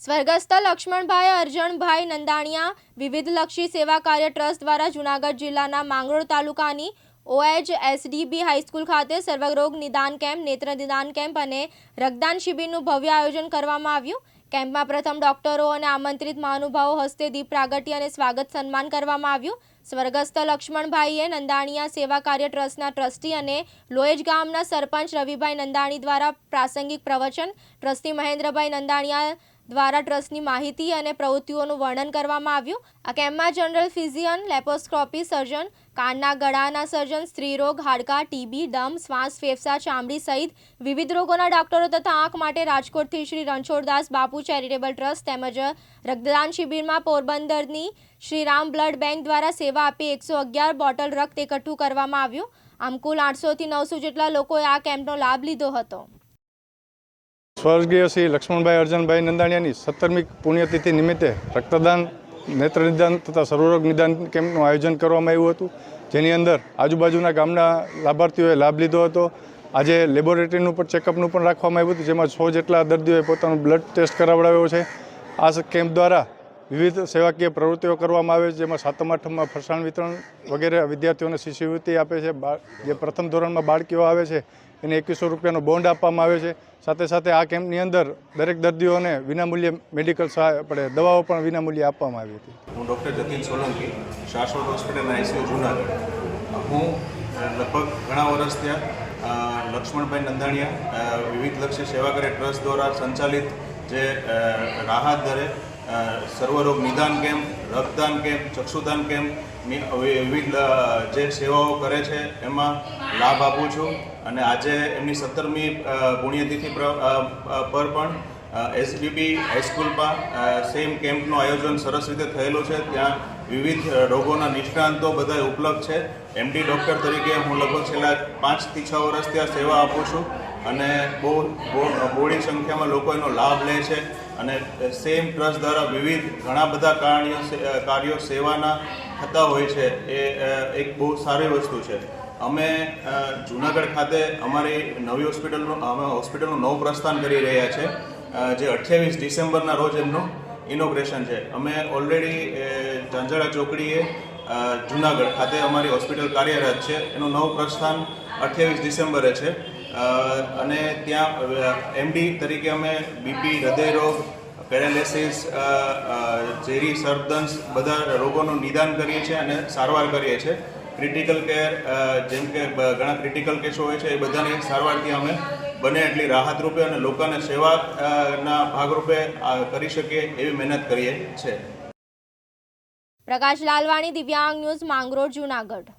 સ્વર્ગસ્થ લક્ષ્મણભાઈ અરજણભાઈ નંદાણીયા, વિવિધલક્ષી સેવા કાર્ય ટ્રસ્ટ દ્વારા જૂનાગઢ જિલ્લાના માંગરોળ તાલુકાની ઓએચ એસડીબી હાઈસ્કૂલ ખાતે સર્વરોગ નિદાન કેમ્પ, નેત્ર નિદાન કેમ્પ અને રક્તદાન શિબિરનું ભવ્ય આયોજન કરવામાં આવ્યું. કેમ્પમાં પ્રથમ ડોક્ટરો અને આમંત્રિત મહાનુભાવો હસ્તે દીપ પ્રાગટ્ય અને સ્વાગત સન્માન કરવામાં આવ્યું. સ્વર્ગસ્થ લક્ષ્મણભાઈએ નંદાણીયા સેવા કાર્ય ટ્રસ્ટના ટ્રસ્ટી અને લોએજ ગામના સરપંચ રવિભાઈ નંદાણી દ્વારા પ્રાસંગિક પ્રવચન, ટ્રસ્ટી મહેન્દ્રભાઈ નંદાણીયા દ્વારા ટ્રસ્ટની માહિતી અને પ્રવૃત્તિઓનું વર્ણન કરવામાં આવ્યું. આ કેમ્પમાં જનરલ ફિઝિયન લેપોસ્કોપી સર્જન, કાનના ગળાના સર્જન, સ્ત્રીરોગ, હાડકા, ટીબી, દમ, શ્વાસ, ફેફસા, ચામડી સહિત વિવિધ રોગોના ડોક્ટરો તથા આંખ માટે રાજકોટથી શ્રી રણછોડદાસ બાપુ ચેરિટેબલ ટ્રસ્ટ તેમજ રક્તદાન શિબિરમાં પોરબંદરની શ્રીરામ બ્લડ બેંક દ્વારા સેવા આપી એકસો અગિયાર બોટલ રક્ત એકઠું કરવામાં આવ્યું. આમ કુલ આઠસોથી નવસો જેટલા લોકોએ આ કેમ્પનો લાભ લીધો હતો. સ્વર્ગીય શ્રી લક્ષ્મણભાઈ અર્જનભાઈ નંદાણીયાની સત્તરમી પુણ્યતિથિ નિમિત્તે રક્તદાન, નેત્ર નિદાન તથા સર્વરોગ નિદાન કેમ્પનું આયોજન કરવામાં આવ્યું હતું. જેની અંદર આજુબાજુના ગામના લાભાર્થીઓએ લાભ લીધો હતો. આજે લેબોરેટરીનું પણ ચેકઅપનું પણ રાખવામાં આવ્યું હતું, જેમાં સો જેટલા દર્દીઓએ પોતાનું બ્લડ ટેસ્ટ કરાવડાવ્યો છે. આ કેમ્પ દ્વારા વિવિધ સેવાકીય પ્રવૃત્તિઓ કરવામાં આવે છે, જેમાં સાતમ, આઠમમાં ફરસાણ વિતરણ વગેરે વિદ્યાર્થીઓને શિષ્યવૃત્તિ આપે છે. જે પ્રથમ ધોરણમાં બાળકીઓ આવે છે, એને એકવીસો રૂપિયાનો બોન્ડ આપવામાં આવે છે. સાથે સાથે આ કેમ્પની અંદર દરેક દર્દીઓને વિનામૂલ્યે મેડિકલ સહાય, આપણે દવાઓ પણ વિનામૂલ્યે આપવામાં આવી હતી. હું ડૉક્ટર જતીન સોલંકી શાશ્વત હોસ્પિટલ આઈસીયુ, જુનાગઢ. હું લગભગ ઘણા વર્ષ ત્યાં લક્ષ્મણભાઈ નંદાણીયા વિવિધ લક્ષી સેવા કરે, ટ્રસ્ટ દ્વારા સંચાલિત જે રાહત દરે સર્વરોગ નિદાન કેમ્પ, રક્તદાન કેમ્પ, ચક્ષુદાન કેમ્પની વિવિધ જે સેવાઓ કરે છે, એમાં લાભ આપું છું. અને આજે એમની સત્તરમી પુણ્યતિથિ પર પણ એસડીબી હાઈસ્કૂલમાં સેમ કેમ્પનું આયોજન સરસ રીતે થયેલું છે. ત્યાં વિવિધ રોગોના નિષ્ણાંતો બધા ઉપલબ્ધ છે. એમડી ડૉક્ટર તરીકે હું લગભગ છેલ્લા પાંચથી છ વર્ષ ત્યાં સેવા આપું છું. અને બહુ, બહોળી સંખ્યામાં લોકો એનો લાભ લે છે. અને સેમ ટ્રસ્ટ દ્વારા વિવિધ ઘણા બધા કાર્યો કાર્યો સેવાના થતા હોય છે, એ એક બહુ સારી વસ્તુ છે. અમે જુનાગઢ ખાતે અમારી નવી હોસ્પિટલનું, અમે હોસ્પિટલનું નવું પ્રસ્થાન કરી રહ્યા છે જે અઠ્યાવીસ ડિસેમ્બરના રોજ એમનું ઇનોગ્રેશન છે. અમે ઓલરેડી ચાંચડા ચોકડીએ જુનાગઢ ખાતે અમારી હોસ્પિટલ કાર્યરત છે. એનું નવું પ્રસ્થાન અઠ્યાવીસ ડિસેમ્બરે છે. અને ત્યાં એમડી તરીકે અમે બીપી હૃદયરોગ, પેરાલિસિસ ઝેરી સર્દંસ બધા રોગોનું નિદાન કરીએ છીએ અને સારવાર કરીએ છીએ. ક્રિટિકલ કેર જેમ કે ઘણા ક્રિટિકલ કેસો હોય છે એ બધાની સારવારથી અમે બને એટલી રાહત રૂપે અને લોકોને સેવાના ભાગરૂપે કરી શકીએ એવી મહેનત કરીએ છીએ. પ્રકાશ લાલવાણી, દિવ્યાંગ ન્યૂઝ, માંગરોળ, જૂનાગઢ.